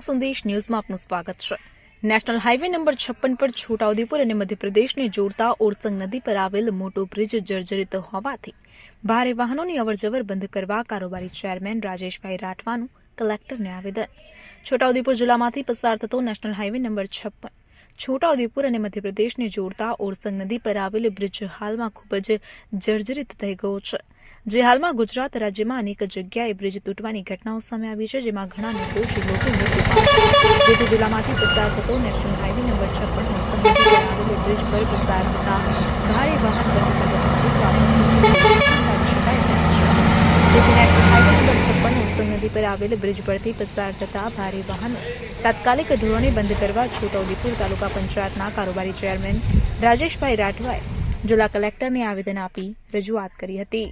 સંદેશ ન્યૂઝમાં આપનું સ્વાગત છે. નેશનલ હાઈવે નંબર છપ્પન પર છોટાઉદેપુર અને મધ્યપ્રદેશને જોડતા ઓરસંગ નદી પર આવેલ મોટો બ્રિજ જર્જરિત હોવાથી ભારે વાહનોની અવરજવર બંધ કરવા કારોબારી ચેરમેન રાજેશભાઈ રાઠવાનું કલેક્ટરને આવેદન. છોટાઉદેપુર જિલ્લામાંથી પસાર થતો નેશનલ હાઈવે નંબર છપ્પન છોટાઉદેપુર અને મધ્યપ્રદેશને જોડતા ઓરસંગ નદી પર આવેલ બ્રિજ હાલમાં ખૂબ જ જર્જરિત થઈ ગયો છે જે હાલમાં ગુજરાત રાજ્યમાં અનેક જગ્યાએ બ્રિજ તૂટવાની ઘટનાઓ સામે આવી છે, જેમાં ઘણા નિર્દોષ લોકો મૃત્યુ જિલ્લામાંથી પસાર થતો નેશનલ હાઈવે નંબર છપ્પન બ્રિજ પર પસાર થતા ભારે વાહન. જેથી નેશનલ હાઈવે નંબર છપ્પન નદી પર આવેલ બ્રિજ પરથી પસાર થતા ભારે વાહનો તાત્કાલિક ધોરણે બંધ કરવા છોટાઉદેપુર તાલુકા પંચાયતના કારોબારી ચેરમેન રાજેશભાઈ રાઠવાએ જિલ્લા કલેક્ટરને આવેદન આપી રજૂઆત કરી હતી.